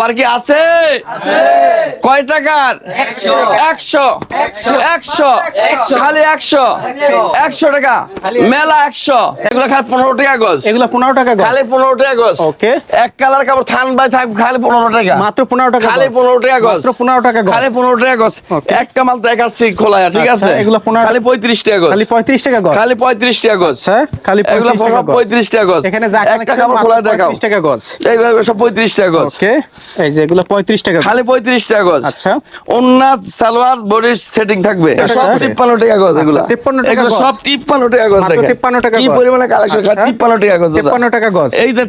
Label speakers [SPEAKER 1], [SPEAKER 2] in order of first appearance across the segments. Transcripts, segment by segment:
[SPEAKER 1] সবার কি আছে কয় টাকার একশো একশো খালি একশো একশো টাকা মেলা একশো এগুলো খালি পনেরো টাকা গজ
[SPEAKER 2] এগুলো পনেরো টাকা
[SPEAKER 1] খালি পনেরো টাকা গজ
[SPEAKER 2] ওকে
[SPEAKER 1] এক কালার কাপড় থান বাই থাক খালি পনেরো টাকা
[SPEAKER 2] মাত্র পনেরো টাকা
[SPEAKER 1] খালি। পনেরো টাকা গজ
[SPEAKER 2] পনেরো টাকা
[SPEAKER 1] খালি পনেরো টাকা গজ
[SPEAKER 2] Okay.
[SPEAKER 1] একটা মাল দেখাচ্ছি খোলায় ঠিক
[SPEAKER 2] আচ্ছা,
[SPEAKER 1] আছে
[SPEAKER 2] এগুলো 15
[SPEAKER 1] খালি পঁয়ত্রিশ টাকা গজ
[SPEAKER 2] খালি পঁয়ত্রিশ টাকা গজ
[SPEAKER 1] খালি পঁয়ত্রিশ টাকা গজ
[SPEAKER 2] আচ্ছা খালি
[SPEAKER 1] এগুলো
[SPEAKER 2] 35 টাকা
[SPEAKER 1] সব পঁয়ত্রিশ টাকা গজ
[SPEAKER 2] এখানে যা
[SPEAKER 1] একটা কাপড় খোলা দেখাও
[SPEAKER 2] টাকা গজ
[SPEAKER 1] এগুলো সব পঁয়ত্রিশ টাকা গজ
[SPEAKER 2] ওকে এই যে এগুলো পঁয়ত্রিশ টাকা
[SPEAKER 1] খালি পঁয়ত্রিশ টাকা গজ
[SPEAKER 2] আচ্ছা
[SPEAKER 1] অন্য সালোয়ার বডির সেটিং থাকবে
[SPEAKER 2] আচ্ছা।
[SPEAKER 1] সব তিপ্পান্ন টাকা গজ
[SPEAKER 2] আচ্ছা,
[SPEAKER 1] এগুলো
[SPEAKER 2] 53 টাকা গজ।
[SPEAKER 1] সব তিপ্পান্ন টাকা গজ দেখেন
[SPEAKER 2] 53 টাকা
[SPEAKER 1] কি পরিমাণে কালেকশন
[SPEAKER 2] আচ্ছা।
[SPEAKER 1] তিপ্পান্ন টাকা গজ দাদা
[SPEAKER 2] 53 টাকা গজ।
[SPEAKER 1] এইটা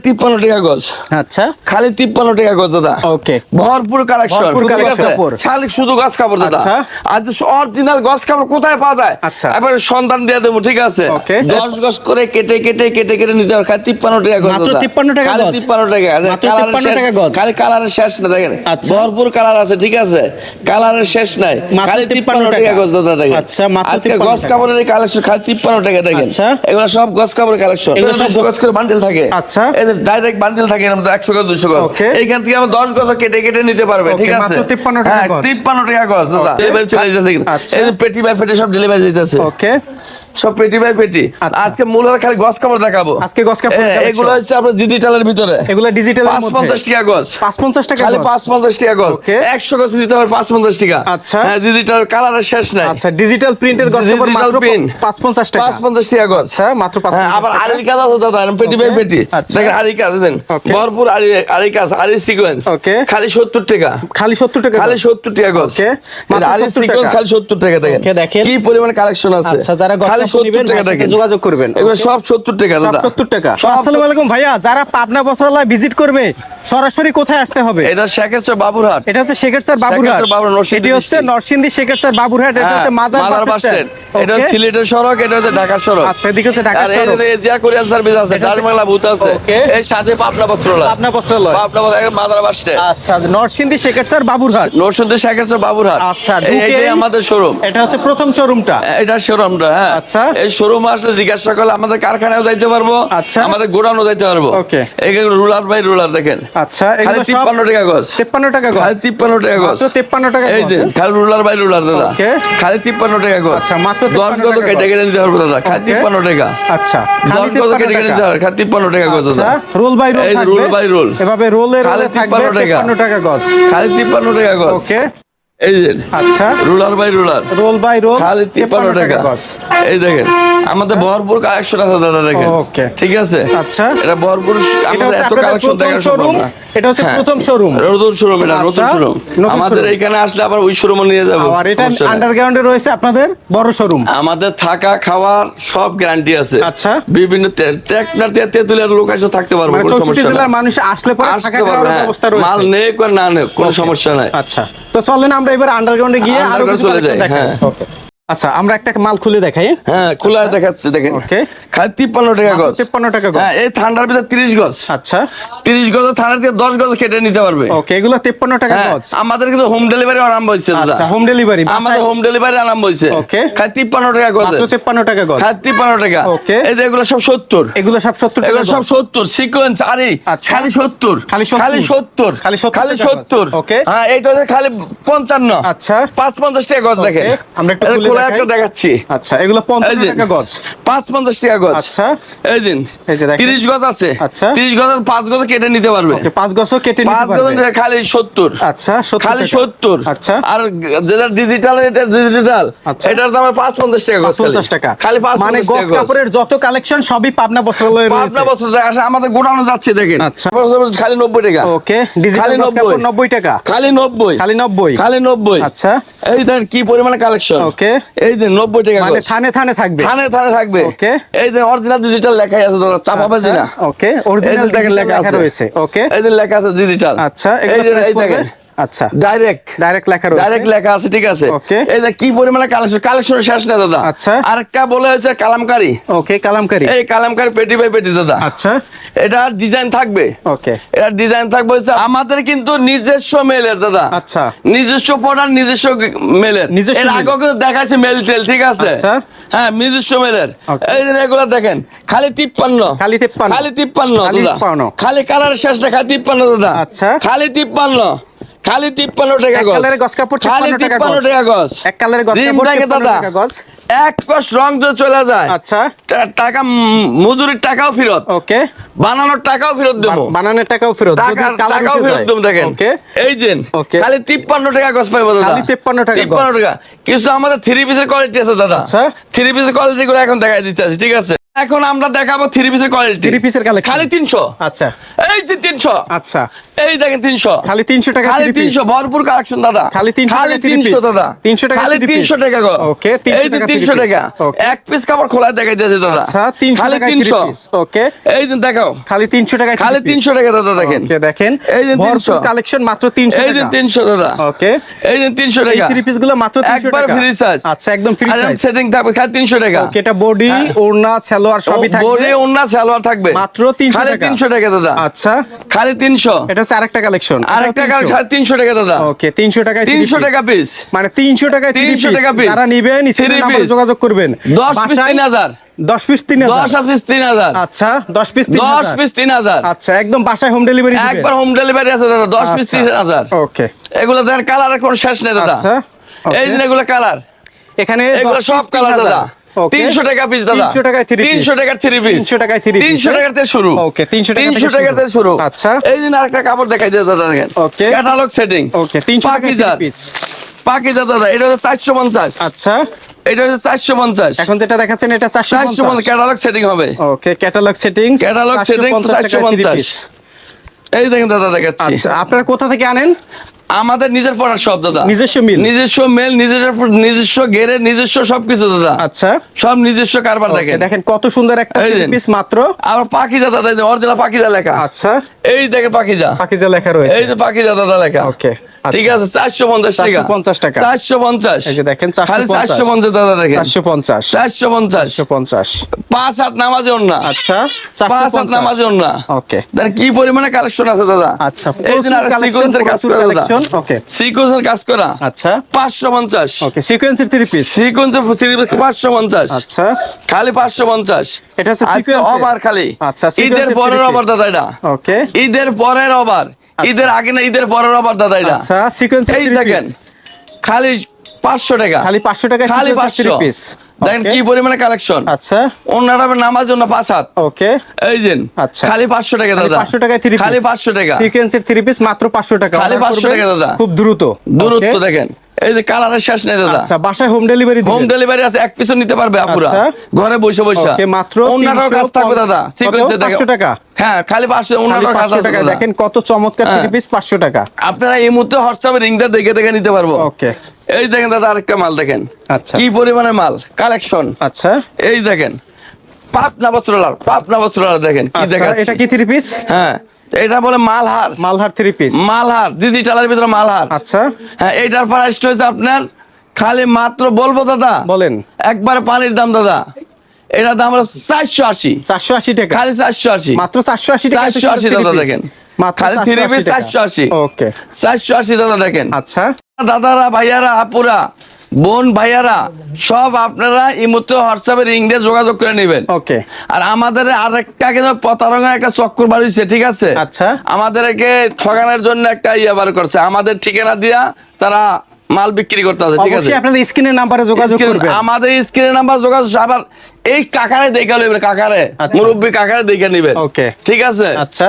[SPEAKER 1] টাকা গজ
[SPEAKER 2] আচ্ছা
[SPEAKER 1] খালি তিপ্পান্ন টাকা গজ দাদা
[SPEAKER 2] ওকে
[SPEAKER 1] ভরপুর কালেকশন
[SPEAKER 2] ভরপুর।
[SPEAKER 1] শালিক শুধু গজ কাপড় দাদা
[SPEAKER 2] আচ্ছা।
[SPEAKER 1] আজ অরিজিনাল গজ কাপড় কোথায় পাওয়া যায়
[SPEAKER 2] আচ্ছা।
[SPEAKER 1] এবার সন্ধান দিয়ে দেবো ঠিক আছে
[SPEAKER 2] Okay.
[SPEAKER 1] দশ গজ করে কেটে কেটে কেটে কেটে নিতে হবে খালি তিপ্পান্ন টাকা গজ
[SPEAKER 2] মাত্র
[SPEAKER 1] দাদা।
[SPEAKER 2] 53 টাকা
[SPEAKER 1] খালি
[SPEAKER 2] গজ।
[SPEAKER 1] তিপ্পান্ন টাকা
[SPEAKER 2] মাত্র
[SPEAKER 1] কালারের
[SPEAKER 2] 53 টাকা গজ।
[SPEAKER 1] খালি কালারের শেষ না দেখেন।
[SPEAKER 2] আচ্ছা।
[SPEAKER 1] ভরপুর কালার আছে ঠিক আছে? কালারের শেষ নাই। খালি
[SPEAKER 2] 53
[SPEAKER 1] তিপ্পান্ন টাকা। গজ দাদা দেখেন।
[SPEAKER 2] আচ্ছা, মাত্র
[SPEAKER 1] আজকে
[SPEAKER 2] 53
[SPEAKER 1] গজ কাপড়ের কালেকশন খালি তিপ্পান্ন টাকা দেখেন।
[SPEAKER 2] আচ্ছা।
[SPEAKER 1] এগুলো সব গজ কাপড়ের কালেকশন
[SPEAKER 2] এগুলো সব গজ-
[SPEAKER 1] করে বান্ডিল থাকে।
[SPEAKER 2] আচ্ছা।
[SPEAKER 1] এই যে ডাইরেক্ট বান্ডিল থাকে একশো গজ দুশো গজ। এইখান থেকে আমার দশ গজ কেটে কেটে নিতে পারবে ঠিক আছে?
[SPEAKER 2] 53 টাকা
[SPEAKER 1] 53 টাকা গজ দাদা। ডেলিভারি চলে যাচ্ছে। এই যে পেটি বাই পেটি সব ডেলিভারি দিতেছে।
[SPEAKER 2] ওকে।
[SPEAKER 1] সব পেটি বাই পেটি
[SPEAKER 2] আচ্ছা।
[SPEAKER 1] আজকে মূল খালি গজ কাপড় দেখাবো
[SPEAKER 2] আজকে গজ কাপড়
[SPEAKER 1] এগুলো হচ্ছে আপনার ডিজিটালের ভিতরে
[SPEAKER 2] এগুলো ডিজিটাল
[SPEAKER 1] পাঁচ পঞ্চাশ টাকা গজ
[SPEAKER 2] পাঁচ পঞ্চাশ টাকা
[SPEAKER 1] খালি
[SPEAKER 2] গজ।
[SPEAKER 1] পাঁচ পঞ্চাশ টাকা গজ
[SPEAKER 2] Okay.
[SPEAKER 1] একশো গজ নিতে হবে পাঁচ পঞ্চাশ টাকা
[SPEAKER 2] আচ্ছা।
[SPEAKER 1] হ্যাঁ ডিজিটাল কালারের শেষ নাই
[SPEAKER 2] আচ্ছা ডিজিটাল প্রিন্টের গজ কাপড় মাত্র
[SPEAKER 1] print।
[SPEAKER 2] পাঁচ পঞ্চাশ টাকা
[SPEAKER 1] পাঁচ পঞ্চাশ টাকা গজ
[SPEAKER 2] আচ্ছা মাত্র পাঁচ
[SPEAKER 1] হ্যাঁ, আবার আরি কাজ আছে দাদা পেটি বাই পেটি
[SPEAKER 2] আচ্ছা।
[SPEAKER 1] দেখেন আরি কাজ দেন ভরপুর আরি আরি কাজ আরি সিকোয়েন্স
[SPEAKER 2] Okay.
[SPEAKER 1] খালি সত্তর টাকা
[SPEAKER 2] খালি সত্তর টাকা
[SPEAKER 1] খালি
[SPEAKER 2] গজ।
[SPEAKER 1] সত্তর টাকা গজ
[SPEAKER 2] Okay. মাত্র
[SPEAKER 1] আরি সিকোয়েন্স খালি সত্তর টাকা দেখেন। কি পরিমাণ কালেকশন আছে
[SPEAKER 2] আচ্ছা যারা
[SPEAKER 1] দেখেন।
[SPEAKER 2] যোগাযোগ করবেন।
[SPEAKER 1] এগুলো সব সত্তর টাকা দাদা।
[SPEAKER 2] সত্তর টাকা। আসসালামু আলাইকুম ভাইয়া যারা পাবনা বসরালায় ভিজিট করবে সরাসরি কোথায় আসতে হবে?
[SPEAKER 1] এটা শেখের চর বাবুরহাট।
[SPEAKER 2] এটা হচ্ছে শেখের স্যার বাবুরহাট। এটি হচ্ছে
[SPEAKER 1] district।
[SPEAKER 2] নরসিংদী শেখের বাবুরহাট এটা
[SPEAKER 1] হ্যাঁ,
[SPEAKER 2] হচ্ছে মাজার বাস স্ট্যান্ড।
[SPEAKER 1] এটা সিলেটের সড়ক এটা হচ্ছে সড়ক।
[SPEAKER 2] আচ্ছা এদিকে হচ্ছে ঢাকা
[SPEAKER 1] আর
[SPEAKER 2] সড়ক।
[SPEAKER 1] এজিয়া কোরিয়ান সার্ভিস আছে ভূত আছে। এই সাথে পাবনা বস্ত্রালয়
[SPEAKER 2] পাবনা বস্ত্রালয়
[SPEAKER 1] পাবনা মাদার বাস স্ট্যান্ড।
[SPEAKER 2] আচ্ছা নরসিংদী শেখের স্যার বাবুরহাট।
[SPEAKER 1] নরসিংদী শেখের চর বাবুরহাট।
[SPEAKER 2] আচ্ছা,
[SPEAKER 1] এই- আমাদের শোরুম
[SPEAKER 2] এটা হচ্ছে প্রথম শোরুমটা
[SPEAKER 1] এটা শোরুমটা হ্যাঁ।
[SPEAKER 2] আচ্ছা।
[SPEAKER 1] এই শোরুম আসলে জিজ্ঞাসা করলে আমাদের কারখানায় যাইতে পারব
[SPEAKER 2] আচ্ছা।
[SPEAKER 1] আমাদের গোডাউনও যাইতে পারব
[SPEAKER 2] Okay.
[SPEAKER 1] এখানে রুলার বাই রুলার দেখেন
[SPEAKER 2] আচ্ছা
[SPEAKER 1] খালি
[SPEAKER 2] এগুলো সব
[SPEAKER 1] তিপ্পান্ন টাকা গজ
[SPEAKER 2] তেপ্পান্ন টাকা গজ
[SPEAKER 1] খালি তিপ্পান্ন টাকা গজ
[SPEAKER 2] মাত্র তেপ্পান্ন টাকা
[SPEAKER 1] এই যে? খালি রুলার বাই রুলার দাদা
[SPEAKER 2] Okay.
[SPEAKER 1] খালি তিপ্পান্ন টাকা গজ
[SPEAKER 2] আচ্ছা, মাত্র
[SPEAKER 1] দশ
[SPEAKER 2] 53
[SPEAKER 1] গজ কেটে। কেটে নিতে পারব দাদা খালি
[SPEAKER 2] Okay.
[SPEAKER 1] তিপ্পান্ন টাকা
[SPEAKER 2] আচ্ছা খালি
[SPEAKER 1] গজ কেটে কেটে নিতে পারব খালি তিপ্পান্ন টাকা গজ
[SPEAKER 2] আচ্ছা
[SPEAKER 1] দাদা
[SPEAKER 2] রোল বাই রোল থাকবে
[SPEAKER 1] roll by roll।
[SPEAKER 2] এভাবে রোলে রোলে থাকবে
[SPEAKER 1] 53 টাকা।
[SPEAKER 2] 53 গজ
[SPEAKER 1] খালি তিপ্পান্ন টাকা গজ
[SPEAKER 2] ওকে
[SPEAKER 1] এই যে
[SPEAKER 2] আচ্ছা।
[SPEAKER 1] Ruler by ruler.
[SPEAKER 2] Roll by roll
[SPEAKER 1] খালি তিপ্পান্ন টাকা এই দেখেন আমাদের ভরপুর কালেকশন আছে দাদা দেখেন।
[SPEAKER 2] Okay.
[SPEAKER 1] ঠিক আছে?
[SPEAKER 2] আচ্ছা।
[SPEAKER 1] এটা ভরপুর আমাদের এত কালেকশন দেখার
[SPEAKER 2] শোরুম এটা হচ্ছে
[SPEAKER 1] হ্যাঁ।
[SPEAKER 2] প্রথম শোরুম
[SPEAKER 1] নতুন শোরুম এটা নতুন
[SPEAKER 2] আচ্ছা,
[SPEAKER 1] শোরুম আমাদের এখানে আসলে আবার ওই শোরুমে নিয়ে যাব।
[SPEAKER 2] আর এটা আন্ডারগ্রাউন্ডে রয়েছে আপনাদের বড় শোরুম
[SPEAKER 1] আমাদের থাকা খাওয়ার সব গ্যারান্টি আছে।
[SPEAKER 2] আচ্ছা।
[SPEAKER 1] বিভিন্ন ট্যাকনার তেতুলিয়ার লোক এসে থাকতে পারব
[SPEAKER 2] মানে
[SPEAKER 1] কোনো সমস্যা
[SPEAKER 2] জেলার মানুষ আসলে পরে থাকা খাওয়ার
[SPEAKER 1] হ্যাঁ।
[SPEAKER 2] ব্যবস্থা
[SPEAKER 1] মাল
[SPEAKER 2] রয়েছে
[SPEAKER 1] নেই না নেই কোনো সমস্যা নাই।
[SPEAKER 2] আচ্ছা। তো চলেন আমরা এবার আন্ডারগ্রাউন্ডে গিয়ে আরও
[SPEAKER 1] চলে যাই, হ্যাঁ।
[SPEAKER 2] আচ্ছা আমরা একটা মাল খুলে দেখাই
[SPEAKER 1] হ্যাঁ? খোলা দেখাচ্ছে দেখেন. খালি তিপ্পান্ন টাকা গজ।
[SPEAKER 2] তিপ্পান্ন টাকা গজ।
[SPEAKER 1] হ্যাঁ এই ঠান্ডার ভিতরে তিরিশ গজ।
[SPEAKER 2] আচ্ছা।
[SPEAKER 1] তিরিশ গজ ঠান্ডার থেকে দশ গজ কেটে নিতে পারবে।
[SPEAKER 2] ওকে এগুলো তিপ্পান্ন টাকা
[SPEAKER 1] হ্যাঁ,
[SPEAKER 2] গজ।
[SPEAKER 1] আমাদের কিন্তু হোম ডেলিভারি আরম্ভ হয়েছে
[SPEAKER 2] আচ্ছা হোম ডেলিভারি
[SPEAKER 1] আমাদের হোম ডেলিভারি আরম্ভ হয়েছে।
[SPEAKER 2] Okay.
[SPEAKER 1] খালি তিপ্পান্ন টাকা গজ।
[SPEAKER 2] তিপ্পান্ন টাকা গজ।
[SPEAKER 1] খালি তিপ্পান্ন টাকা।
[SPEAKER 2] Okay.
[SPEAKER 1] এই যে এগুলো সব সত্তর।
[SPEAKER 2] এগুলো সব সত্তর
[SPEAKER 1] এগুলো সব সত্তর সিকোয়েন্স আরে
[SPEAKER 2] আচ্ছা।
[SPEAKER 1] খালি সত্তর।
[SPEAKER 2] খালি 70
[SPEAKER 1] খালি সত্তর।
[SPEAKER 2] খালি
[SPEAKER 1] খালি সত্তর।
[SPEAKER 2] Okay.
[SPEAKER 1] হ্যাঁ এইটা হচ্ছে খালি পঞ্চান্ন।
[SPEAKER 2] আচ্ছা।
[SPEAKER 1] পাঁচ পঞ্চাশ টাকা গজ. দেখেন।
[SPEAKER 2] আমরা একটু
[SPEAKER 1] একটা দেখাচ্ছি।
[SPEAKER 2] আচ্ছা এগুলো
[SPEAKER 1] এই
[SPEAKER 2] পঞ্চান্ন
[SPEAKER 1] যে
[SPEAKER 2] টাকা গজ।
[SPEAKER 1] পাঁচ পঞ্চাশ টাকা গজ।
[SPEAKER 2] আচ্ছা।
[SPEAKER 1] এই দিন। তিরিশ গজ আছে।
[SPEAKER 2] আচ্ছা।
[SPEAKER 1] তিরিশ গজ পাঁচ গজ কেটে নিতে পারবে।
[SPEAKER 2] পাঁচ গজও কেটে নিতে পারবে।
[SPEAKER 1] খালি সত্তর।
[SPEAKER 2] আচ্ছা
[SPEAKER 1] খালি সত্তর।
[SPEAKER 2] আচ্ছা।
[SPEAKER 1] আর যেটা ডিজিটাল এটা ডিজিটাল
[SPEAKER 2] আচ্ছা।
[SPEAKER 1] এটার দাম পাঁচ পঞ্চাশ টাকা গজ
[SPEAKER 2] পঞ্চাশ টাকা।
[SPEAKER 1] খালি পাঁচ
[SPEAKER 2] মানে গজ কাপড়ের যত কালেকশন সবই পাবনা বস্ত্রালয়ে রয়েছে।
[SPEAKER 1] ধরে আমাদের গোডাউনে যাচ্ছে দেখেন।
[SPEAKER 2] আচ্ছা।
[SPEAKER 1] খালি নব্বই টাকা।
[SPEAKER 2] Okay digital. কাপড় নব্বই। টাকা।
[SPEAKER 1] খালি নব্বই।
[SPEAKER 2] খালি নব্বই।
[SPEAKER 1] খালি নব্বই।
[SPEAKER 2] আচ্ছা।
[SPEAKER 1] এই দেখেন কি পরিমাণে কালেকশন
[SPEAKER 2] ওকে।
[SPEAKER 1] এই যে নব্বই টাকা
[SPEAKER 2] মানে থানে থানে থাকবে।
[SPEAKER 1] থানে থানে থাকবে।
[SPEAKER 2] Okay.
[SPEAKER 1] এই যে অরিজিনাল ডিজিটাল লেখাই আছে দাদা চাপাবাজি না।
[SPEAKER 2] ওকে
[SPEAKER 1] এই যে
[SPEAKER 2] অরিজিনাল
[SPEAKER 1] দেখেন লেখা আছে।
[SPEAKER 2] ওকে
[SPEAKER 1] এই যে লেখা আছে ডিজিটাল
[SPEAKER 2] আচ্ছা,
[SPEAKER 1] এই যে এই দেখেন?
[SPEAKER 2] আচ্ছা।
[SPEAKER 1] ডাইরেক্ট
[SPEAKER 2] ডাইরেক্ট লেখা
[SPEAKER 1] ডাইরেক্ট লেখা আছে ঠিক আছে। এই যে কি পরিমাণে কালেকশন কালেকশন শেষ না দাদা।
[SPEAKER 2] আচ্ছা।
[SPEAKER 1] আরেকটা বলে হয়েছে কালামকারি।
[SPEAKER 2] ওকে কালামকারি।
[SPEAKER 1] এই কালামকারি পেটি বাই পেটি দাদা।
[SPEAKER 2] আচ্ছা।
[SPEAKER 1] এটা ডিজাইন থাকবে।
[SPEAKER 2] ওকে
[SPEAKER 1] এটা ডিজাইন থাকবে হচ্ছে আমাদের কিন্তু নিজস্ব মেলের দাদা।
[SPEAKER 2] আচ্ছা।
[SPEAKER 1] নিজস্ব প্রোডাক্ট নিজস্ব মেলের
[SPEAKER 2] নিজস্ব
[SPEAKER 1] এর। আগেও কিন্তু দেখাচ্ছে মেল টেল ঠিক আছে?
[SPEAKER 2] আচ্ছা।
[SPEAKER 1] হ্যাঁ নিজস্ব মেলের এই যে এগুলো দেখেন খালি তিপ্পান্ন।
[SPEAKER 2] খালি 53
[SPEAKER 1] খালি তিপ্পান্ন
[SPEAKER 2] খালি
[SPEAKER 1] দাদা। খালি কালার শেষ না খালি তিপ্পান্ন দাদা।
[SPEAKER 2] আচ্ছা।
[SPEAKER 1] খালি তিপ্পান্ন। খালি তিপ্পান্ন টাকা
[SPEAKER 2] এক
[SPEAKER 1] গজ।
[SPEAKER 2] কালারের গজ কাপড়
[SPEAKER 1] খালি
[SPEAKER 2] 53 টাকা গজ।
[SPEAKER 1] টাকা গজ।
[SPEAKER 2] এক কালারের গজ কাপড় 53 টাকা গজ।
[SPEAKER 1] এক কষ রং তো চলে যায়।
[SPEAKER 2] আচ্ছা।
[SPEAKER 1] টাকা মজুরির টাকাও ফেরত।
[SPEAKER 2] ওকে।
[SPEAKER 1] বানানোর টাকাও ফেরত দেবো।
[SPEAKER 2] বানানোর টাকাও ফেরত। যদি কালার
[SPEAKER 1] টাকাও ফেরত। দেবো দেখেন।
[SPEAKER 2] ওকে।
[SPEAKER 1] এই যে
[SPEAKER 2] Okay.
[SPEAKER 1] খালি তিপ্পান্ন টাকা গছ পাইবো দাদা।
[SPEAKER 2] খালি 53 টাকা গজ।
[SPEAKER 1] তিপ্পান্ন টাকা। কিছু আমাদের থ্রি পিসের কোয়ালিটি আছে দাদা।
[SPEAKER 2] আচ্ছা।
[SPEAKER 1] থ্রি পিসের কোয়ালিটি গুলো এখন দেখাই দিতে আছে ঠিক আছে? এখন আমরা দেখাবো থ্রি পিসের কোয়ালিটি
[SPEAKER 2] piece এর collection।
[SPEAKER 1] খালি তিনশো।
[SPEAKER 2] আচ্ছা।
[SPEAKER 1] এই যে তিনশো।
[SPEAKER 2] আচ্ছা।
[SPEAKER 1] এই দেখেন তিনশো।
[SPEAKER 2] খালি 300 টাকা
[SPEAKER 1] খালি
[SPEAKER 2] three piece।
[SPEAKER 1] তিনশো ভরপুর কালেকশন দাদা।
[SPEAKER 2] খালি 300
[SPEAKER 1] খালি
[SPEAKER 2] টাকা three
[SPEAKER 1] তিনশো
[SPEAKER 2] piece।
[SPEAKER 1] দাদা।
[SPEAKER 2] 300 টাকা
[SPEAKER 1] খালি
[SPEAKER 2] three piece।
[SPEAKER 1] তিনশো টাকা গো।
[SPEAKER 2] 300
[SPEAKER 1] এই যে
[SPEAKER 2] টাকা
[SPEAKER 1] তিনশো
[SPEAKER 2] three
[SPEAKER 1] টাকা। এক পিস কাপড় খোলা দেখাই দিয়েছে দাদা।
[SPEAKER 2] আচ্ছা 300
[SPEAKER 1] খালি
[SPEAKER 2] টাকা
[SPEAKER 1] তিনশো।
[SPEAKER 2] ওকে
[SPEAKER 1] এই যে দেখাও।
[SPEAKER 2] খালি 300 টাকা
[SPEAKER 1] খালি তিনশো টাকা দাদা দেখেন।
[SPEAKER 2] ওকে দেখেন।
[SPEAKER 1] এই যে 300
[SPEAKER 2] কালেকশন মাত্র 300
[SPEAKER 1] এই যে
[SPEAKER 2] টাকা।
[SPEAKER 1] তিনশো দাদা।
[SPEAKER 2] ওকে
[SPEAKER 1] এই যে তিনশো
[SPEAKER 2] এই
[SPEAKER 1] টাকা।
[SPEAKER 2] থ্রি পিসগুলো মাত্র 300
[SPEAKER 1] একবার ফ্রি সাইজ
[SPEAKER 2] আচ্ছা একদম ফ্রি সাইজ
[SPEAKER 1] সেটিং থাকবে খালি তিনশো টাকা।
[SPEAKER 2] ওকে এটা বডি
[SPEAKER 1] হ্যাঁ।
[SPEAKER 2] ওড়না সালোয়ার সবই থাকবে।
[SPEAKER 1] বডি ওন্না সালোয়ার থাকবে।
[SPEAKER 2] মাত্র 300 টাকা।
[SPEAKER 1] তিনশো টাকা দাদা।
[SPEAKER 2] আচ্ছা।
[SPEAKER 1] খালি তিনশো।
[SPEAKER 2] এটা হচ্ছে আরেকটা কালেকশন
[SPEAKER 1] আরেকটা কালার খালি তিনশো টাকা দাদা।
[SPEAKER 2] ওকে 300 টাকায় three
[SPEAKER 1] তিনশো
[SPEAKER 2] piece।
[SPEAKER 1] টাকা পিস
[SPEAKER 2] মানে 300 টাকায় 300
[SPEAKER 1] 300 টাকা piece।
[SPEAKER 2] যারা নিবেন নাম্বারে যোগাযোগ করবেন।
[SPEAKER 1] দশ পিস
[SPEAKER 2] বাসায়
[SPEAKER 1] তিন হাজার।
[SPEAKER 2] 10 পিস 3000
[SPEAKER 1] দশ পিস তিন হাজার।
[SPEAKER 2] আচ্ছা 10 পিস
[SPEAKER 1] দশ
[SPEAKER 2] 3000
[SPEAKER 1] পিস তিন হাজার।
[SPEAKER 2] আচ্ছা একদম বাসায় হোম ডেলিভারি
[SPEAKER 1] একবার হোম ডেলিভারি আছে দাদা দশ পিস
[SPEAKER 2] আচ্ছা।
[SPEAKER 1] তিন হাজার।
[SPEAKER 2] ওকে।
[SPEAKER 1] এগুলো দেখেন কালারের কোনো শেষ নেই দাদা।
[SPEAKER 2] আচ্ছা,
[SPEAKER 1] এই দিন এগুলো কালার
[SPEAKER 2] এখানে
[SPEAKER 1] এগুলো সব কালার দাদা. তিনশো টাকা পিস দাদা।
[SPEAKER 2] 300 টাকায় three
[SPEAKER 1] তিনশো টাকার থ্রি পিস
[SPEAKER 2] 300 টাকায়
[SPEAKER 1] তিনশো? টাকার থেকে শুরু।
[SPEAKER 2] Okay, 300
[SPEAKER 1] তিনশো টাকার থেকে শুরু।
[SPEAKER 2] আচ্ছা।
[SPEAKER 1] এই দিন আরেকটা কাপড় দেখাই দিয়ে দাদা দেখেন। ক্যাটালগ সেটিং
[SPEAKER 2] ওকে 300 টাকায়
[SPEAKER 1] পাকিজার পাকিজা দাদা এটা হচ্ছে চারশো পঞ্চাশ।
[SPEAKER 2] আচ্ছা।
[SPEAKER 1] এটা হচ্ছে চারশো পঞ্চাশ।
[SPEAKER 2] এখন যেটা দেখাচ্ছেন এটা
[SPEAKER 1] চারশো পঞ্চাশ।
[SPEAKER 2] 450
[SPEAKER 1] ক্যাটালগ সেটিং হবে।
[SPEAKER 2] ওকে ক্যাটালগ
[SPEAKER 1] setting 450 এই দেখেন দাদা দেখাচ্ছি।
[SPEAKER 2] আচ্ছা আপনারা কোথা থেকে আনেন?
[SPEAKER 1] আমাদের নিজের পড়ার সব দাদা।
[SPEAKER 2] নিজস্ব মিল।
[SPEAKER 1] নিজস্ব মেল নিজস্ব নিজস্ব গেরে নিজস্ব সবকিছু দাদা।
[SPEAKER 2] আচ্ছা।
[SPEAKER 1] সব নিজস্ব কারবার দেখেন।
[SPEAKER 2] দেখেন কত সুন্দর একটা পিস মাত্র।
[SPEAKER 1] আর পাখিজা দাদা অরিজিনাল পাখিজা লেখা।
[SPEAKER 2] আচ্ছা।
[SPEAKER 1] এই দেখেন পাখিজা।
[SPEAKER 2] পাকিজা লেখা রয়েছে।
[SPEAKER 1] এই যে পাখিজা দাদা লেখা।
[SPEAKER 2] Okay, আচ্ছা।
[SPEAKER 1] ঠিক আছে চারশো পঞ্চাশ টাকা।
[SPEAKER 2] 450 টাকা।
[SPEAKER 1] চারশো পঞ্চাশ।
[SPEAKER 2] দেখেন, 450
[SPEAKER 1] খালি চারশো পঞ্চাশ দাদা দেখেন।
[SPEAKER 2] 450
[SPEAKER 1] চারশো পঞ্চাশ।
[SPEAKER 2] 450
[SPEAKER 1] পাঁচ হাত নামাজে অন্য
[SPEAKER 2] আচ্ছা
[SPEAKER 1] পাঁচ হাত নামাজে অন্য
[SPEAKER 2] ওকে
[SPEAKER 1] কি পরিমাণে কালেকশন আছে দাদা।
[SPEAKER 2] আচ্ছা
[SPEAKER 1] এই দিন আর সিকোয়েন্সের কাজ করা দাদা।
[SPEAKER 2] কালেকশন ওকে
[SPEAKER 1] সিকোয়েন্সের কাজ করা?
[SPEAKER 2] আচ্ছা।
[SPEAKER 1] পাঁচশো পঞ্চাশ।
[SPEAKER 2] ওকে সিকোয়েন্সের 3 পিস
[SPEAKER 1] সিকোয়েন্সের পাঁচশো পঞ্চাশ।
[SPEAKER 2] আচ্ছা।
[SPEAKER 1] খালি পাঁচশো পঞ্চাশ।
[SPEAKER 2] এটা হচ্ছে
[SPEAKER 1] সিকোয়েন্স
[SPEAKER 2] sequence-এর?
[SPEAKER 1] খালি।
[SPEAKER 2] আচ্ছা,
[SPEAKER 1] ঈদের পরের ওভার দাদা এটা।
[SPEAKER 2] ওকে
[SPEAKER 1] ঈদের পরের ওভার ঈদের আগে না ঈদের পরের অবার দাদা এটা।
[SPEAKER 2] আচ্ছা সিকোয়েন্স
[SPEAKER 1] এই দেখেন। খালি পাঁচশো টাকা।
[SPEAKER 2] খালি 500 টাকা
[SPEAKER 1] খালি পাঁচশো।
[SPEAKER 2] পিস
[SPEAKER 1] দেখেন কি পরিমাণে কালেকশন
[SPEAKER 2] আচ্ছা।
[SPEAKER 1] ওনারা নামার জন্য পাঁচ হাত।
[SPEAKER 2] ওকে
[SPEAKER 1] এই যে
[SPEAKER 2] আচ্ছা।
[SPEAKER 1] খালি পাঁচশো টাকা দাদা।
[SPEAKER 2] 500 টাকায় থ্রি
[SPEAKER 1] খালি পাঁচশো টাকা।
[SPEAKER 2] সিকোয়েন্সের থ্রি পিস মাত্র 500 টাকা।
[SPEAKER 1] খালি
[SPEAKER 2] পাঁচশো
[SPEAKER 1] টাকা দাদা।
[SPEAKER 2] খুব দ্রুত। দ্রুত
[SPEAKER 1] দেখেন। এই যে কালারের শেষ নেই দাদা।
[SPEAKER 2] আচ্ছা বাসায় হোম ডেলিভারি
[SPEAKER 1] হোম ডেলিভারি আছে এক পিছু নিতে পারবে আপুরা।
[SPEAKER 2] আচ্ছা।
[SPEAKER 1] ঘরে বসে বসে।
[SPEAKER 2] ওকে মাত্র
[SPEAKER 1] অন্যটাও কাজ থাকবে দাদা। সিকোয়েন্সে
[SPEAKER 2] 500 টাকা?
[SPEAKER 1] হ্যাঁ খালি পাঁচশো
[SPEAKER 2] খালি
[SPEAKER 1] অন্যটাও কাজ
[SPEAKER 2] 500
[SPEAKER 1] আছে
[SPEAKER 2] টাকা। দেখেন কত চমৎকার। থ্রি পিস 500 টাকা।
[SPEAKER 1] আপনারা এই মুহূর্তে হোয়াটসঅ্যাপে রিংটা দেখে দেখে নিতে পারব।
[SPEAKER 2] ওকে।
[SPEAKER 1] এই দেখেন দাদা আরেকটা মাল দেখেন।
[SPEAKER 2] আচ্ছা।
[SPEAKER 1] কি পরিমাণে মাল? কালেকশন
[SPEAKER 2] আচ্ছা।
[SPEAKER 1] এই দেখেন। পাপনা বস্ত্রালার পাপনা বস্ত্রালার দেখেন। কি
[SPEAKER 2] আচ্ছা,
[SPEAKER 1] দেখাচ্ছি।
[SPEAKER 2] এটা কি থ্রি পিস
[SPEAKER 1] হ্যাঁ। এটা বলে মালহার।
[SPEAKER 2] মালহার থ্রি পিস
[SPEAKER 1] মালহার ডিজিটালের ভিতরে মালহার।
[SPEAKER 2] আচ্ছা।
[SPEAKER 1] হ্যাঁ এইটার প্রাইস হয়েছে আপনার খালি মাত্র বলব দাদা।
[SPEAKER 2] বলেন।
[SPEAKER 1] একবার পানির দাম দাদা। এটার দাম হলো চারশো আশি।
[SPEAKER 2] 480 টাকা।
[SPEAKER 1] খালি চারশো আশি।
[SPEAKER 2] মাত্র 480 টাকা।
[SPEAKER 1] চারশো আশি দাদা দেখেন।
[SPEAKER 2] মাত্র
[SPEAKER 1] খালি থ্রি পিস চারশো আশি।
[SPEAKER 2] ওকে
[SPEAKER 1] চারশো আশি দাদা দেখেন।
[SPEAKER 2] আচ্ছা।
[SPEAKER 1] দাদারা ভাইয়ারা আপুরা বোন ভাইয়ারা সব আপনারা এই মুহূর্তে হোয়াটসঅ্যাপে রিং দিয়ে যোগাযোগ করে নেবেন।
[SPEAKER 2] ওকে।
[SPEAKER 1] আর আমাদের আরেকটা কিন্তু প্রতারণার একটা চক্কর বাড়িছে ঠিক আছে?
[SPEAKER 2] আচ্ছা।
[SPEAKER 1] আমাদেরকে ঠকানোর জন্য একটা ইয়ে বার করছে। আমাদের ঠিকানা দিয়া তারা মাল বিক্রি করতে আছে ঠিক আছে?
[SPEAKER 2] আপনারা স্ক্রিনের নাম্বারে যোগাযোগ করবেন।
[SPEAKER 1] আমাদের স্ক্রিনের নাম্বার যোগাযোগ আবার এই কাকারে দেখে নেবেন কাকারে।
[SPEAKER 2] আচ্ছা।
[SPEAKER 1] মুরব্বী কাকারে দেখে নেবেন।
[SPEAKER 2] ওকে।
[SPEAKER 1] ঠিক আছে?
[SPEAKER 2] আচ্ছা।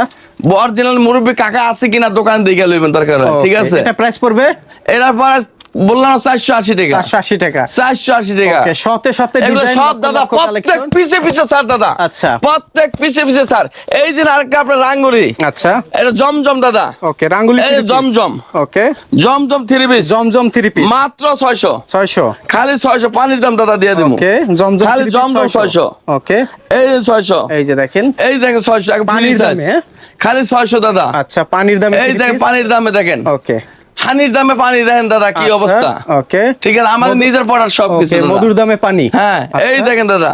[SPEAKER 1] অরিজিনাল মুরব্বী কাকা আছে কিনা দোকান দেখে লইবেন দরকার ঠিক আছে?
[SPEAKER 2] এটা প্রাইস পড়বে?
[SPEAKER 1] এটার পরে বললাম চারশো আশি টাকা।
[SPEAKER 2] 480 টাকা।
[SPEAKER 1] চারশো আশি টাকা।
[SPEAKER 2] ওকে শতে শতে
[SPEAKER 1] এগুলো
[SPEAKER 2] ডিজাইন
[SPEAKER 1] সব দাদা প্রত্যেক পিছে পিছে স্যার দাদা।
[SPEAKER 2] আচ্ছা।
[SPEAKER 1] প্রত্যেক পিছে পিছে স্যার। এই দিন আরেকটা আপনার রাঙ্গুরি
[SPEAKER 2] আচ্ছা।
[SPEAKER 1] এটা জমজম দাদা।
[SPEAKER 2] Okay Rangoli
[SPEAKER 1] Zamzam.
[SPEAKER 2] Okay
[SPEAKER 1] Zamzam three piece
[SPEAKER 2] Zamzam three piece
[SPEAKER 1] মাত্র ছয়শো।
[SPEAKER 2] 600
[SPEAKER 1] খালি ছয়শো। পানির দাম দাদা দিয়ে দিব
[SPEAKER 2] ওকে জমজম
[SPEAKER 1] খালি জমজম 600
[SPEAKER 2] ওকে
[SPEAKER 1] এই যে ছয়শো।
[SPEAKER 2] এই যে দেখেন।
[SPEAKER 1] এই দেখেন ছয়শো।
[SPEAKER 2] পানির দামে, হ্যাঁ?
[SPEAKER 1] খালি ছয়শো দাদা।
[SPEAKER 2] আচ্ছা পানির দামে
[SPEAKER 1] এই দেখেন পানির দামে দেখেন।
[SPEAKER 2] ওকে
[SPEAKER 1] হানির দামে পানি দেখেন দাদা কি
[SPEAKER 2] আচ্ছা,
[SPEAKER 1] অবস্থা?
[SPEAKER 2] ওকে।
[SPEAKER 1] ঠিক আছে আমাদের নিজের পড়ার সব কিছু
[SPEAKER 2] মধুর দামে পানি।
[SPEAKER 1] হ্যাঁ এই
[SPEAKER 2] আচ্ছা,
[SPEAKER 1] দেখেন দাদা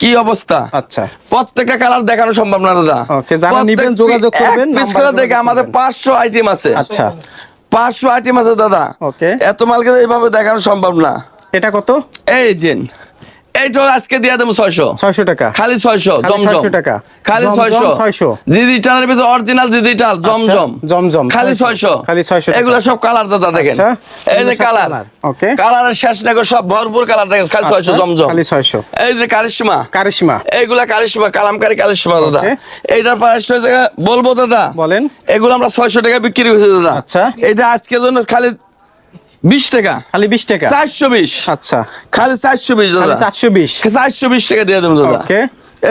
[SPEAKER 1] কি অবস্থা?
[SPEAKER 2] আচ্ছা।
[SPEAKER 1] প্রত্যেকটা কালার দেখানো সম্ভব না দাদা।
[SPEAKER 2] Okay, যারা নিবেন যোগাযোগ করবেন,
[SPEAKER 1] করে দেখে আমাদের
[SPEAKER 2] করবেন।
[SPEAKER 1] পাঁচশো আইটেম আছে।
[SPEAKER 2] আচ্ছা।
[SPEAKER 1] পাঁচশো আইটেম আছে দাদা।
[SPEAKER 2] Okay.
[SPEAKER 1] এত মালকে এইভাবে দেখানো সম্ভব না।
[SPEAKER 2] এটা কত?
[SPEAKER 1] এই জিন এইটা আজকে দিয়ে দেবো ছয়শো।
[SPEAKER 2] ছয়শো টাকা।
[SPEAKER 1] খালি ছয়শো জমজম।
[SPEAKER 2] টাকা।
[SPEAKER 1] খালি
[SPEAKER 2] জমজম
[SPEAKER 1] ছয়শো। ডিজিটালের ভিতরে অরিজিনাল ডিজিটাল জমজম।
[SPEAKER 2] জমজম
[SPEAKER 1] খালি ছয়শো।
[SPEAKER 2] খালি 600 টাকা।
[SPEAKER 1] এগুলো সব কালার দাদা দেখেন।
[SPEAKER 2] আচ্ছা,
[SPEAKER 1] এই যে কালার
[SPEAKER 2] okay।
[SPEAKER 1] কালারের শেষ না গো, সব ভরপুর কালার দেখেন। খালি ছয়শো
[SPEAKER 2] আচ্ছা,
[SPEAKER 1] জমজম।
[SPEAKER 2] খালি ছয়শো।
[SPEAKER 1] এই যে কারিশমা।
[SPEAKER 2] কারিশমা।
[SPEAKER 1] এইগুলা কারিশমা কালামকারি কারিশমা দাদা। এইটার প্রাইস হয়েছে বলব দাদা।
[SPEAKER 2] বলেন।
[SPEAKER 1] এগুলো আমরা ছয়শো টাকা বিক্রি করছি দাদা।
[SPEAKER 2] আচ্ছা।
[SPEAKER 1] এটা আজকের জন্য খালি বিশ টাকা।
[SPEAKER 2] খালি বিশ টাকা?
[SPEAKER 1] চারশো বিশ।
[SPEAKER 2] আচ্ছা।
[SPEAKER 1] খালি চারশো বিশ দাদা।
[SPEAKER 2] চারশো বিশ?
[SPEAKER 1] চারশো বিশ টাকা দিয়ে দেবো দাদা।
[SPEAKER 2] ওকে।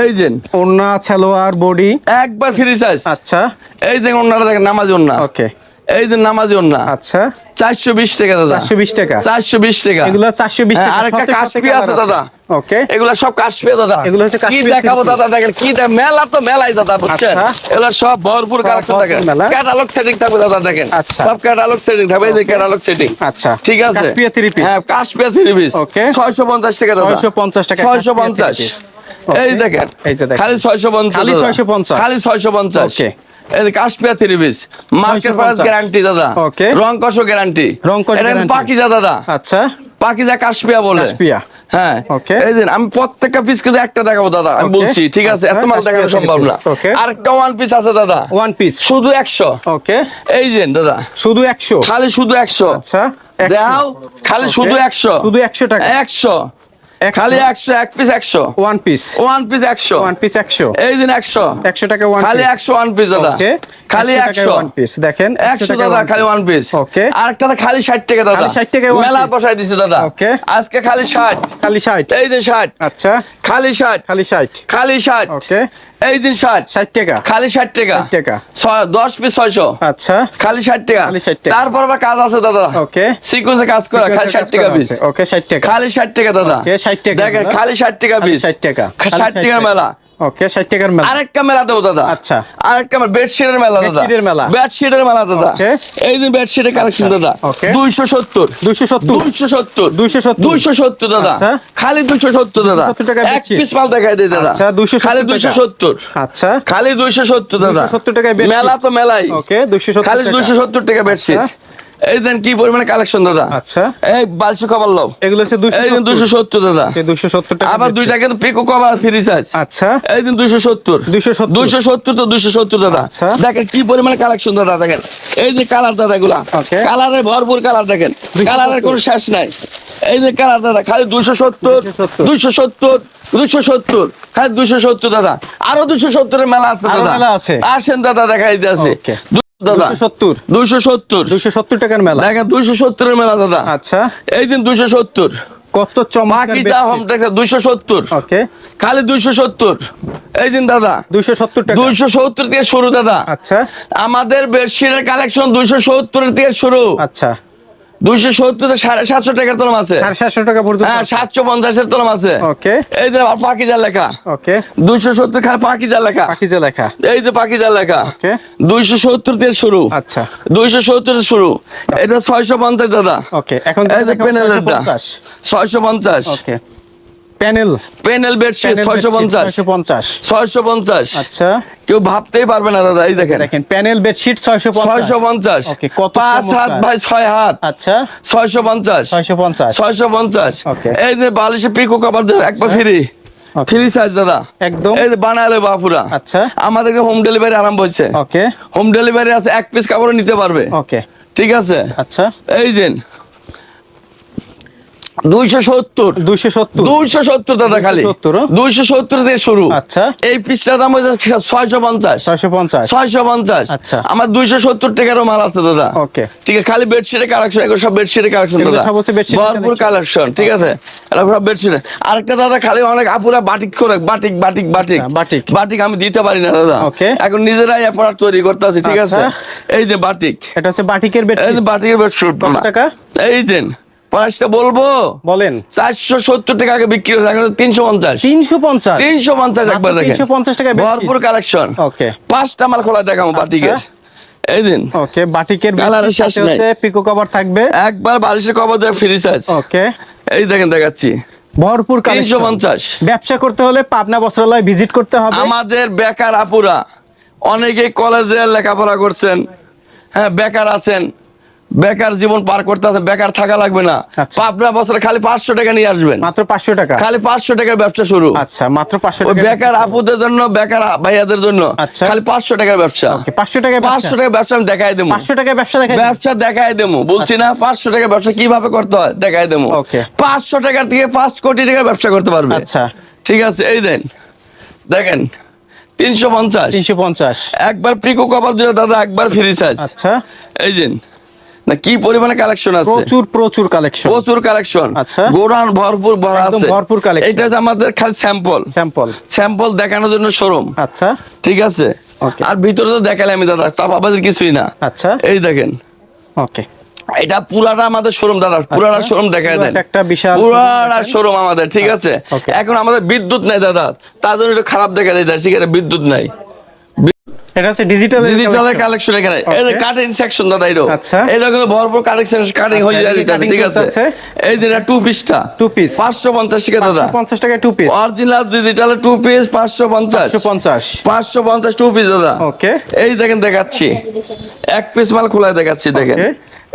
[SPEAKER 1] এই যে।
[SPEAKER 2] ওনা সালোয়ার বডি?
[SPEAKER 1] একবার ফ্রি সাইজ
[SPEAKER 2] আচ্ছা।
[SPEAKER 1] এই যে ওনারা দেখেন নামাজ ওন্না
[SPEAKER 2] ওকে।
[SPEAKER 1] এই যে নামাজি ওন্না
[SPEAKER 2] আচ্ছা।
[SPEAKER 1] চারশো বিশ টাকা দাদা।
[SPEAKER 2] চারশো বিশ টাকা।
[SPEAKER 1] চারশো বিশ টাকা।
[SPEAKER 2] এগুলো চারশো বিশ
[SPEAKER 1] হ্যাঁ,
[SPEAKER 2] টাকা।
[SPEAKER 1] আরেকটা কাশ্মীর আছে দাদা।
[SPEAKER 2] ওকে।
[SPEAKER 1] এগুলা সব কাশ্মীর দাদা।
[SPEAKER 2] এগুলো হচ্ছে
[SPEAKER 1] কি দেখাবো দাদা দেখেন কি মেলা তো মেলাই দাদা বুঝছেন?
[SPEAKER 2] আচ্ছা।
[SPEAKER 1] এগুলা সব ভরপুর কালেকশন
[SPEAKER 2] মেলা।
[SPEAKER 1] ক্যাটালগ সেটিং থাকবে দাদা দেখেন।
[SPEAKER 2] আচ্ছা।
[SPEAKER 1] সব ক্যাটালগ সেটিং থাকবে এই যে ক্যাটালগ সেটিং
[SPEAKER 2] আচ্ছা।
[SPEAKER 1] ঠিক আছে?
[SPEAKER 2] Kashmiri three piece।
[SPEAKER 1] হ্যাঁ কাশ্মীর থ্রি পিস
[SPEAKER 2] Okay।
[SPEAKER 1] ছয়শো পঞ্চাশ টাকা দাদা।
[SPEAKER 2] 650 টাকা
[SPEAKER 1] ছয়শো পঞ্চাশ। এই দেখেন। খালি ছয়শো পঞ্চাশ
[SPEAKER 2] খালি
[SPEAKER 1] দাদা।
[SPEAKER 2] 650
[SPEAKER 1] খালি ছয়শো পঞ্চাশ।
[SPEAKER 2] Okay।
[SPEAKER 1] Kashmir three piece market price guarantee দাদা।
[SPEAKER 2] Okay।
[SPEAKER 1] রং কষো গ্যারান্টি
[SPEAKER 2] রং কষ
[SPEAKER 1] এটা পাকিজা দাদা।
[SPEAKER 2] আচ্ছা।
[SPEAKER 1] পাকিজা কাশপিয়া বলে।
[SPEAKER 2] কাশপিয়া।
[SPEAKER 1] হ্যাঁ।
[SPEAKER 2] Okay.
[SPEAKER 1] এই দিন আমি প্রত্যেকটা পিস কিন্তু একটা দেখাবো দাদা। আমি বলছি ঠিক আছে?
[SPEAKER 2] আচ্ছা,
[SPEAKER 1] এত মাল
[SPEAKER 2] কাশপিয়া
[SPEAKER 1] দেখানো সম্ভব না।
[SPEAKER 2] okay.
[SPEAKER 1] আরেকটা ওয়ান পিস আছে দাদা।
[SPEAKER 2] ওয়ান পিস
[SPEAKER 1] শুধু একশো।
[SPEAKER 2] ওকে
[SPEAKER 1] এই যে দাদা।
[SPEAKER 2] শুধু একশো।
[SPEAKER 1] খালি শুধু একশো।
[SPEAKER 2] আচ্ছা
[SPEAKER 1] দাও খালি শুধু একশো।
[SPEAKER 2] শুধু 100 টাকা।
[SPEAKER 1] একশো। খালি একশো এক পিস একশো।
[SPEAKER 2] ওয়ান পিস
[SPEAKER 1] ওয়ান পিস একশো।
[SPEAKER 2] ওয়ান পিস একশো।
[SPEAKER 1] এই দিন একশো।
[SPEAKER 2] একশো টাকা ওয়ান
[SPEAKER 1] খালি একশো ওয়ান পিস দাদা।
[SPEAKER 2] ওকে
[SPEAKER 1] খালি একশো।
[SPEAKER 2] ওয়ান পিস দেখেন
[SPEAKER 1] একশো দাদা খালি ওয়ান পিস
[SPEAKER 2] ওকে
[SPEAKER 1] আরেকটা খালি ষাট টাকা দাদা।
[SPEAKER 2] ষাট টাকা
[SPEAKER 1] মেলা বসাই দিছে দাদা।
[SPEAKER 2] ওকে
[SPEAKER 1] আজকে খালি ষাট।
[SPEAKER 2] খালি ষাট।
[SPEAKER 1] এই যে ষাট।
[SPEAKER 2] আচ্ছা।
[SPEAKER 1] খালি ষাট
[SPEAKER 2] খালি ষাট
[SPEAKER 1] খালি ষাট
[SPEAKER 2] ওকে
[SPEAKER 1] এই দিন ষাট
[SPEAKER 2] ষাট টাকা।
[SPEAKER 1] খালি ষাট টাকা।
[SPEAKER 2] 60 টাকা।
[SPEAKER 1] দশ পিস ছয়শো।
[SPEAKER 2] আচ্ছা।
[SPEAKER 1] খালি ষাট টাকা।
[SPEAKER 2] খালি 60 টাকা।
[SPEAKER 1] তারপর আবার কাজ আছে দাদা।
[SPEAKER 2] ওকে
[SPEAKER 1] সিকুয়েন্সে কাজ করা। খালি ষাট টাকা পিস
[SPEAKER 2] ওকে ষাট টাকা।
[SPEAKER 1] খালি ষাট টাকা দাদা।
[SPEAKER 2] ওকে 60 টাকা
[SPEAKER 1] দেখেন। খালি ষাট টাকা পিস
[SPEAKER 2] 60 টাকা।
[SPEAKER 1] ষাট
[SPEAKER 2] 60
[SPEAKER 1] টাকার মেলা।
[SPEAKER 2] ওকে ষাট টাকার মেলা।
[SPEAKER 1] আরেকটা মেলা দেবো দাদা।
[SPEAKER 2] আচ্ছা।
[SPEAKER 1] আরেকটা মেলা বেডশিটের মেলা দাদা।
[SPEAKER 2] বেডশিটের মেলা।
[SPEAKER 1] বেডশিটের মেলা দাদা. এই যে বেডশিটের কালেকশন দাদা। সত্তর।
[SPEAKER 2] দুইশো সত্তর।
[SPEAKER 1] দুইশো সত্তর।
[SPEAKER 2] 270
[SPEAKER 1] দাদা।
[SPEAKER 2] আচ্ছা।
[SPEAKER 1] খালি দুইশো সত্তর দাদা।
[SPEAKER 2] 270 টাকা
[SPEAKER 1] এক পিস মাল দেখাই দেয় দাদা।
[SPEAKER 2] আচ্ছা, 270
[SPEAKER 1] খালি
[SPEAKER 2] টাকা।
[SPEAKER 1] দুইশো সত্তর।
[SPEAKER 2] আচ্ছা।
[SPEAKER 1] খালি দুইশো সত্তর দাদা।
[SPEAKER 2] 270 টাকায়।
[SPEAKER 1] মেলা তো মেলাই।
[SPEAKER 2] ওকে দুইশো সত্তর
[SPEAKER 1] খালি
[SPEAKER 2] টাকা।
[SPEAKER 1] দুইশো সত্তর টাকা বেডশিট
[SPEAKER 2] আচ্ছা।
[SPEAKER 1] এই দেন কি পরিমাণে কালেকশন দাদা?
[SPEAKER 2] আচ্ছা।
[SPEAKER 1] এই বালসি কভার লও
[SPEAKER 2] এগুলো হচ্ছে দুইশো
[SPEAKER 1] এই দিন দুইশো সত্তর দাদা।
[SPEAKER 2] দুইশো সত্তর টাকা
[SPEAKER 1] আবার দুইটা কিন্তু পিকো কভার ফ্রি সাইজ
[SPEAKER 2] আচ্ছা।
[SPEAKER 1] এই দিন
[SPEAKER 2] 270
[SPEAKER 1] তো দাদা।
[SPEAKER 2] আচ্ছা।
[SPEAKER 1] দেখেন কি পরিমাণে কালেকশন দাদা দেখেন। এই যে কালার দাদা এগুলা।
[SPEAKER 2] Okay.
[SPEAKER 1] ভরপুর কালার দেখেন। কালারের কোনো শেষ নাই। এই যে কালার দাদা খালি দুইশো সত্তর।
[SPEAKER 2] 270
[SPEAKER 1] দুইশো সত্তর। দুইশো সত্তর। খালি দুইশো সত্তর দাদা। আরও দুইশো সত্তরের মেলা আছে দাদা।
[SPEAKER 2] আছে।
[SPEAKER 1] আসেন দাদা দেখাই আছে. দাদা
[SPEAKER 2] সত্তর।
[SPEAKER 1] দুইশো সত্তর।
[SPEAKER 2] দুইশো সত্তর টাকার মেলা।
[SPEAKER 1] দেখেন দুইশো সত্তরের মেলা দাদা।
[SPEAKER 2] আচ্ছা।
[SPEAKER 1] এই দিন দুইশো সত্তর।
[SPEAKER 2] কত চমৎকার
[SPEAKER 1] হোম ট্যাক্স দুইশো সত্তর।
[SPEAKER 2] ওকে।
[SPEAKER 1] খালি এই দিন দাদা
[SPEAKER 2] দুইশো সত্তর টাকা।
[SPEAKER 1] দুইশো সত্তর থেকে শুরু দাদা।
[SPEAKER 2] আচ্ছা।
[SPEAKER 1] আমাদের বেডশিটের কালেকশন দুইশো সত্তর থেকে শুরু।
[SPEAKER 2] আচ্ছা।
[SPEAKER 1] দুইশো সত্তর সাড়ে সাতশো টাকার তলম আছে।
[SPEAKER 2] সাতশো টাকা পর্যন্ত
[SPEAKER 1] হ্যাঁ সাতশো পঞ্চাশের তলম আছে।
[SPEAKER 2] ওকে।
[SPEAKER 1] এই যে আবার লেখা।
[SPEAKER 2] ওকে।
[SPEAKER 1] দুইশো সত্তর খালি পাকিজার লেখা।
[SPEAKER 2] পাখিজা লেখা।
[SPEAKER 1] এই যে পাকিজার লেখা. দুইশো সত্তর থেকে শুরু।
[SPEAKER 2] আচ্ছা।
[SPEAKER 1] দুইশো সত্তর শুরু। এটা ছয়শো পঞ্চাশ দাদা।
[SPEAKER 2] ওকে এখন
[SPEAKER 1] এই যে ছয়শো পঞ্চাশ।
[SPEAKER 2] ওকে। প্যানেল।
[SPEAKER 1] প্যানেল বেডশিট ছয়শো পঞ্চাশ।
[SPEAKER 2] ছয়শো পঞ্চাশ।
[SPEAKER 1] ছয়শো পঞ্চাশ।
[SPEAKER 2] আচ্ছা।
[SPEAKER 1] কেউ ভাবতেই পারবে না দাদা এই দেখেন।
[SPEAKER 2] দেখেন প্যানেল বেডশিট কত
[SPEAKER 1] পাঁচ হাত বাই ছয় হাত।
[SPEAKER 2] আচ্ছা।
[SPEAKER 1] এই যে বালিশে পিকো কাপড় দেবে একবার ফ্রি. ফ্রি সাইজ দাদা।
[SPEAKER 2] একদম।
[SPEAKER 1] এই যে বানালে বাপুরা।
[SPEAKER 2] আচ্ছা।
[SPEAKER 1] আমাদেরকে হোম ডেলিভারি আরম্ভ হচ্ছে
[SPEAKER 2] ওকে।
[SPEAKER 1] হোম ডেলিভারি আছে এক পিস কাপড় নিতে পারবে।
[SPEAKER 2] ওকে।
[SPEAKER 1] ঠিক আছে?
[SPEAKER 2] আচ্ছা।
[SPEAKER 1] এই যে দুইশো সত্তর।
[SPEAKER 2] দুইশো সত্তর।
[SPEAKER 1] দুইশো সত্তর দাদা খালি।
[SPEAKER 2] 270
[SPEAKER 1] দুইশো সত্তর থেকে শুরু।
[SPEAKER 2] আচ্ছা।
[SPEAKER 1] এই পিসটার দাম ছয়শো পঞ্চাশ।
[SPEAKER 2] ছয়শো পঞ্চাশ।
[SPEAKER 1] ছয়শো পঞ্চাশ।
[SPEAKER 2] আচ্ছা।
[SPEAKER 1] আমার দুইশো সত্তর টাকারও মাল আছে দাদা।
[SPEAKER 2] Okay.
[SPEAKER 1] ঠিক আছে খালি বেডশিটের কালেকশন এগুলো সব বেডশিটের কালেকশন দাদা। ভরপুর কালেকশন ঠিক আছে? এটা সব বেডশিট। আরেকটা দাদা খালি অনেক আপুরা বাটিক করে বাটিক বাটিক বাটিক
[SPEAKER 2] আচ্ছা, বাটিক।
[SPEAKER 1] বাটিক। আমি দিতে পারি না দাদা. এখন নিজেরাই প্রোডাক্ট তৈরি করতে আছি ঠিক আছে?
[SPEAKER 2] আচ্ছা।
[SPEAKER 1] এই যে বাটিক।
[SPEAKER 2] এটা হচ্ছে বাটিকের বেডশিট।
[SPEAKER 1] বাটিকের বেডশিট
[SPEAKER 2] টাকা?
[SPEAKER 1] এই যে বলব?
[SPEAKER 2] বলেন।
[SPEAKER 1] চারশো সত্তর টাকা আগে বিক্রি হচ্ছে এখন তিনশো পঞ্চাশ।
[SPEAKER 2] তিনশো পঞ্চাশ?
[SPEAKER 1] তিনশো পঞ্চাশ একবার দেখেন।
[SPEAKER 2] 350 টাকায় bedsheet।
[SPEAKER 1] ভরপুর কালেকশন।
[SPEAKER 2] ওকে।
[SPEAKER 1] পাঁচটা মাল খোলা দেখাবো বাটিকের। এই দিন।
[SPEAKER 2] ওকে বাটিকের সাথে হচ্ছে পিকো কভার থাকবে।
[SPEAKER 1] একবার বালিশের কভার ফ্রি সাইজ।
[SPEAKER 2] ওকে।
[SPEAKER 1] এই দেখেন দেখাচ্ছি।
[SPEAKER 2] ভরপুর
[SPEAKER 1] তিনশো পঞ্চাশ।
[SPEAKER 2] ব্যবসা করতে হলে পাবনা বস্ত্রালয় ভিজিট করতে হবে।
[SPEAKER 1] আমাদের বেকার আপুরা অনেকে কলেজে লেখাপড়া করছেন হ্যাঁ বেকার আছেন। বেকার জীবন পার করতে আছেন বেকার থাকা লাগবে না।
[SPEAKER 2] আচ্ছা।
[SPEAKER 1] পাবনা বছরে খালি পাঁচশো টাকা নিয়ে আসবেন।
[SPEAKER 2] মাত্র পাঁচশো টাকা?
[SPEAKER 1] খালি পাঁচশো টাকার ব্যবসা শুরু।
[SPEAKER 2] আচ্ছা মাত্র পাঁচশো
[SPEAKER 1] বেকার আপুদের জন্য বেকার ভাইয়াদের জন্য
[SPEAKER 2] আচ্ছা।
[SPEAKER 1] খালি পাঁচশো টাকার ব্যবসা।
[SPEAKER 2] পাঁচশো টাকা
[SPEAKER 1] পাঁচশো টাকার ব্যবসা আমি দেখাই দেবো।
[SPEAKER 2] পাঁচশো টাকা ব্যবসা
[SPEAKER 1] ব্যবসা দেখাই দেবো। বলছি না পাঁচশো টাকা ব্যবসা কীভাবে করতে হয় দেখাই দেবো. পাঁচশো টাকার থেকে পাঁচ কোটি টাকার ব্যবসা করতে পারবে।
[SPEAKER 2] আচ্ছা।
[SPEAKER 1] ঠিক আছে এই দেন। দেখেন তিনশো পঞ্চাশ।
[SPEAKER 2] তিনশো পঞ্চাশ।
[SPEAKER 1] একবার পিকো কভার দিলে দাদা একবার ফ্রি সাইজ।
[SPEAKER 2] আচ্ছা।
[SPEAKER 1] এই যে না কি পরিমাণে কালেকশন আছে?
[SPEAKER 2] প্রচুর প্রচুর কালেকশন
[SPEAKER 1] প্রচুর কালেকশন
[SPEAKER 2] আচ্ছা।
[SPEAKER 1] গোড়ান ভরপুর ভরা
[SPEAKER 2] একদম
[SPEAKER 1] আছে।
[SPEAKER 2] ভরপুর collection।
[SPEAKER 1] এটা আমাদের খালি স্যাম্পল
[SPEAKER 2] স্যাম্পল
[SPEAKER 1] স্যাম্পল দেখানোর জন্য শোরুম
[SPEAKER 2] আচ্ছা।
[SPEAKER 1] ঠিক আছে. আর ভিতরে তো দেখালে আমি দাদা চাপাবাজির কিছুই না।
[SPEAKER 2] আচ্ছা।
[SPEAKER 1] এই দেখেন।
[SPEAKER 2] ওকে
[SPEAKER 1] এটা পুরাটা আমাদের শোরুম দাদা। পুরাটা
[SPEAKER 2] আচ্ছা।
[SPEAKER 1] শোরুম দেখায় দেন।
[SPEAKER 2] একটা বিশাল
[SPEAKER 1] পুরাটা শোরুম আমাদের ঠিক আছে? এখন আমাদের বিদ্যুৎ নাই দাদা। তার জন্য একটু খারাপ দেখা যায় ঠিক আছে? বিদ্যুৎ নাই।
[SPEAKER 2] এটা হচ্ছে ডিজিটাল
[SPEAKER 1] ডিজিটালের কালেকশন এখানে। এই কাটিং সেকশন দাদা এটা
[SPEAKER 2] আচ্ছা।
[SPEAKER 1] এটা কিন্তু ভরপুর কাটিং কাটিং হয়ে
[SPEAKER 2] আচ্ছা,
[SPEAKER 1] যায় ঠিক আছে? এই যে টু। পিসটা
[SPEAKER 2] piece।
[SPEAKER 1] পাঁচশো পঞ্চাশ টাকা দাদা।
[SPEAKER 2] পঞ্চাশ টাকা two piece
[SPEAKER 1] original digital two piece পাঁচশো পঞ্চাশ।
[SPEAKER 2] পাঁচশো পঞ্চাশ।
[SPEAKER 1] পাঁচশো পঞ্চাশ টু পিস দাদা।
[SPEAKER 2] ওকে
[SPEAKER 1] এই দেখেন দেখাচ্ছি। এক পিস মাল খোলা দেখাচ্ছি দেখেন.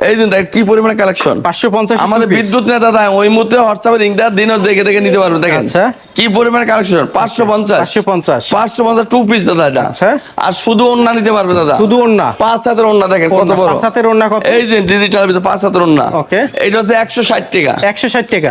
[SPEAKER 1] এই দিন কি পরিমাণে কালেকশন
[SPEAKER 2] পাঁচশো পঞ্চাশ
[SPEAKER 1] আমাদের বিদ্যুৎ নেতা দাদা ওই মুহূর্তে হোয়াটসঅ্যাপের লিঙ্কটা দিনও দেখে দেখে নিতে পারবে দেখেন।
[SPEAKER 2] আচ্ছা।
[SPEAKER 1] কি পরিমাণে কালেকশন পাঁচশো পঞ্চাশ।
[SPEAKER 2] পাঁচশো পঞ্চাশ।
[SPEAKER 1] পাঁচশো পঞ্চাশ টু পিস দাদা এটা।
[SPEAKER 2] আচ্ছা।
[SPEAKER 1] আর শুধু ওন্না নিতে পারবে দাদা।
[SPEAKER 2] শুধু ওন্না
[SPEAKER 1] পাঁচ হাতের ওন্না দেখেন কত বড়।
[SPEAKER 2] পাঁচ হাতের ওন্না কত?
[SPEAKER 1] এই যে ডিজিটাল পাঁচ হাতের ওন্না
[SPEAKER 2] ওকে
[SPEAKER 1] এটা হচ্ছে একশো ষাট টাকা।
[SPEAKER 2] একশো ষাট টাকা।